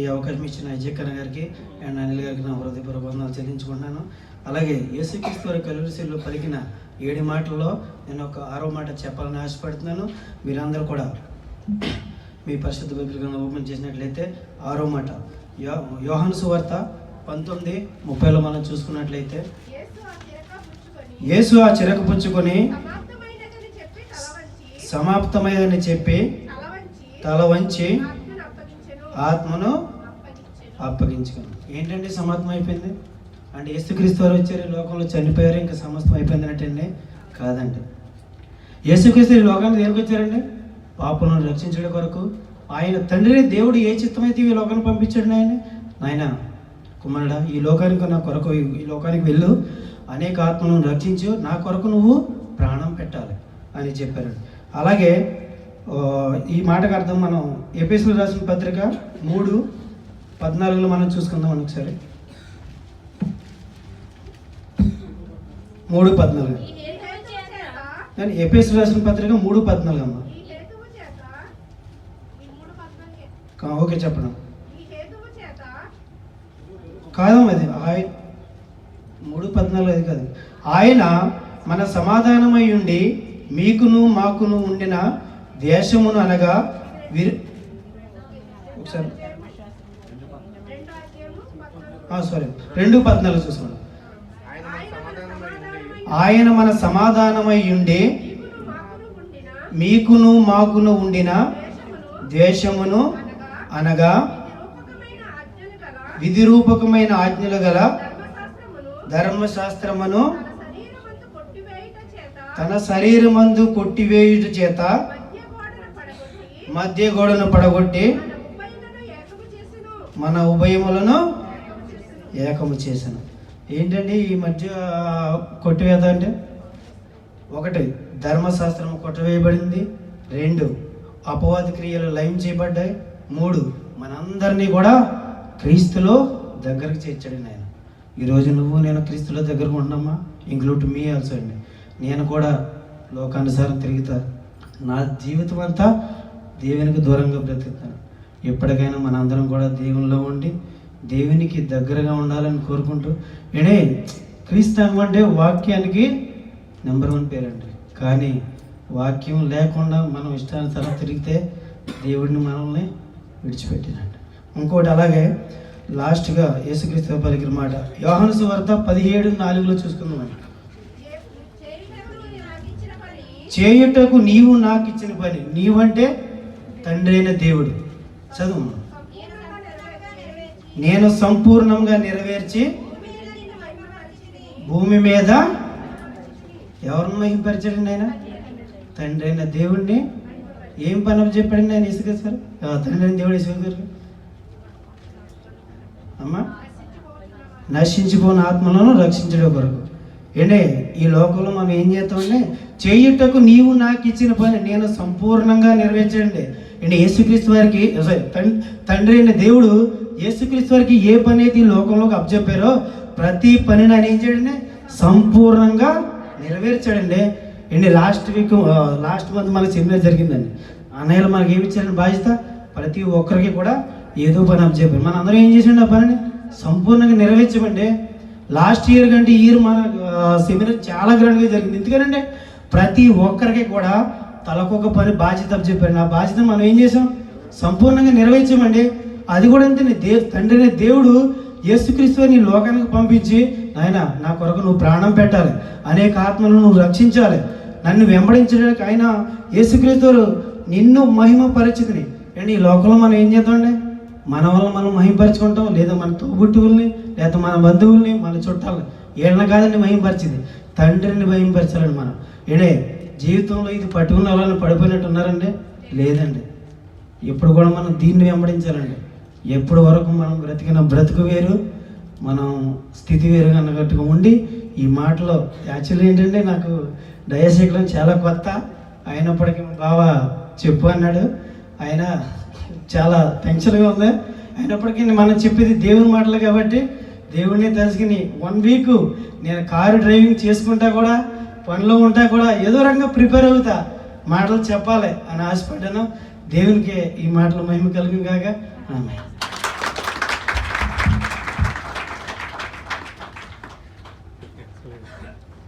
ఈ అవకాశం ఇచ్చిన అజయకర్ గారికి అండ్ అనిల్ గారికి నా హృదయపూర్వక వందనాలు చెల్లించుకుంటున్నాను. అలాగే యేసుక్రీస్తు వారి కలువరిశీల్లో పలికిన ఏడు మాటల్లో నేను ఒక ఆరో మాట చెప్పాలని ఆశపడుతున్నాను. మీరందరూ కూడా మీ పరిశుద్ధ బైబిల్ ఓపెన్ చేసినట్లయితే ఆరో మాట. యో యోహాను సువార్త పంతొమ్మిది ముప్పైలో మనం చూసుకున్నట్లయితే యేసు ఆ చిరక పుచ్చుకొని సమాప్తమైందని చెప్పి తల వంచి ఆత్మను అప్పగించెను ఏంటంటే సమాప్తం అయిపోయింది? అంటే యేసుక్రీస్తు వారు వచ్చారు లోకంలో చనిపోయారు ఇంకా సమస్తం అయిపోయింది అన్నట్టండి కాదండి. యేసుక్రీస్తు ఈ లోకానికి దేనికి వచ్చారండి? పాపలను రక్షించడం కొరకు. ఆయన తండ్రిని దేవుడు ఏ చిత్తమైతే ఈ లోకానికి పంపించాడు ఆయన నాయన కుమారుడా ఈ లోకానికి నా కొరకు ఈ- లోకానికి వెళ్ళు. అనేక ఆత్మలను రక్షించు. నా కొరకు నువ్వు ప్రాణం పెట్టాలి అని చెప్పారు అలాగే ఈ మాటకు అర్థం మనం ఎపిసులు రాసిన పత్రిక మూడు పద్నాలుగులో మనం చూసుకుందాం ఒకసారి. మూడు పద్నాలుగు. కానీ ఎపిఎస్ రాసిన పత్రిక మూడు పద్నాలుగు అమ్మ. ఓకే చెప్పడం. కాదమ్మ అది ఆయ మూడు పద్నాలుగు అది కాదు. ఆయన మన సమాధానమై ఉండి మీకును మాకును ఉండిన దేశమును అనగా విరు ఒకసారి. సారీ రెండు పద్నాలుగు చూసుకోండి. ఆయన మన సమాధానమై ఉండి మీకును మాకును ఉండిన ద్వేషమును అనగా విధి రూపకమైన ఆజ్ఞలు గల విధిరూపకమైన ఆజ్ఞలు గల ధర్మశాస్త్రమును తన శరీరమందు కొట్టివేయుట చేత తన శరీరమందు కొట్టివేయుట చేత మధ్య గోడను పడగొట్టి మన ఉభయములను ఏకము చేశాను. ఏంటండి ఈ మధ్య కొట్టివేత అంటే? ఒకటి ధర్మశాస్త్రం కొట్టవేయబడింది. రెండు అపవాద క్రియలు లయం చేయబడ్డాయి. మూడు మనందరినీ కూడా క్రీస్తులో దగ్గరకు చేర్చాడు ఆయన. ఈరోజు నువ్వు నేను క్రీస్తులో దగ్గరకు ఉన్నామా ఇంక్లూడ్ మీ ఆల్సో అండి. నేను కూడా లోకానుసారం తిరుగుతా. నా జీవితం అంతా దేవునికి దూరంగా బ్రతుకుతాను ఎప్పటికైనా మనందరం కూడా దేవునిలో ఉండి దేవునికి దగ్గరగా ఉండాలని కోరుకుంటూ ఏడే క్రీస్తు అంటే వాక్యానికి నెంబర్ వన్ పేరండి. కానీ వాక్యం లేకుండా మనం ఇష్టానుసారం తిరిగితే దేవుడిని మనల్ని విడిచిపెట్టినండి ఇంకోటి అలాగే లాస్ట్గా యేసుక్రీస్తు పలికిన మాట యోహాను సువార్త పదిహేడు నాలుగులో చూసుకుందామండి చే- చేయుటకు నీవు నాకిచ్చిన పని. చేయుటకు నీవు నాకు ఇచ్చిన పని. నీవంటే తండ్రి అయిన దేవుడు. చదువు. నేను సంపూర్ణంగా నెరవేర్చి భూమి మీద ఎవరిని మహింపరిచాడండి ఆయన తండ్రి అయిన దేవుణ్ణి ఏం పని అప్పు చెప్పాడండి ఆయన ఇసుక సార్ తండ్రి అయిన దేవుడు ఇసుక గారు. అమ్మా నశించిపోయిన ఆత్మలను రక్షించడం కొరకు. ఏంటే ఈ లోకంలో మనం ఏం చేస్తామంటే చేయుటకు నీవు నాకు ఇచ్చిన పని నేను సంపూర్ణంగా నెరవేర్చండి అండ్ యేసుక్రీస్తు వారికి సారీ తండ్రి అయిన దేవుడు యేసుక్రీస్తు వారికి ఏ పని అయితే ఈ లోకంలోకి అప్పచెప్పారో ప్రతి పనిని ఆయన ఏం చేయడండి? సంపూర్ణంగా నెరవేర్చాడండి. అండి లాస్ట్ వీక్ లాస్ట్ మంత్ మనకి సెమినార్ జరిగిందండి. అన్నయ్యలు మనకి ఏమి ఇచ్చారని బాధ్యత ప్రతి ఒక్కరికి కూడా ఏదో పని అప్పచెప్పారు. మన అందరం ఏం చేసిండి ఆ పనిని? సంపూర్ణంగా నెరవేర్చమండి. లాస్ట్ ఇయర్ కంటే ఇయర్ మన సెమినార్ చాలా గ్రాండ్గా జరిగింది. ఎందుకంటే ప్రతి ఒక్కరికి కూడా తలకొక పని బాధ్యత చెప్పారు. ఆ బాధ్యత మనం ఏం చేసాం సంపూర్ణంగా నెరవేర్చామండి. అది కూడా అంతే దే తండ్రి దేవుడు యేసుక్రీస్తు నీ లోకానికి పంపించి ఆయన నా కొరకు నువ్వు ప్రాణం పెట్టాలి. అనేక ఆత్మలను నువ్వు రక్షించాలి. నన్ను వెంబడించడానికి ఆయన యేసుక్రీస్తు నిన్ను మహిమ పరిచితిని అండ్ ఈ లోకంలో మనం ఏం చేద్దామండి? మన వల్ల మనం మహింపరచుకుంటాం లేదా మన తోబుట్టువుల్ని లేదా మన బంధువుల్ని మన చుట్టాలని. ఏళ్ళ కాదండి మహింపరిచింది తండ్రిని మహిమపరచాలండి మనం. ఏడే జీవితంలో ఇది పట్టుకున్న వాళ్ళని పడిపోయినట్టు ఉన్నారండి లేదండి. ఇప్పుడు కూడా మనం దీన్ని వెంబడించాలండి. ఎప్పటి వరకు మనం బ్రతికిన బ్రతుకు వేరు మనం స్థితి వేరు అన్నట్టుగా ఉండి ఈ మాటలో యాక్చువల్లీ ఏంటంటే నాకు డయాసిక్లం చాలా కొత్త. అయినప్పటికీ బాగా చెప్పు అన్నాడు. ఆయన చాలా టెన్షన్గా ఉంది. అయినప్పటికీ మనం చెప్పేది దేవుని మాటలు కాబట్టి దేవుడిని తెలుసుకుని వన్ వీక్ నేను కారు డ్రైవింగ్ చేసుకుంటా కూడా పనిలో ఉంటా కూడా ఏదో రకంగా ప్రిపేర్ అవుతా. మాటలు చెప్పాలి అని ఆశపడ్డాను. దేవునికి ఈ మాటలు మహిమ కలిగిన కాక ఆమె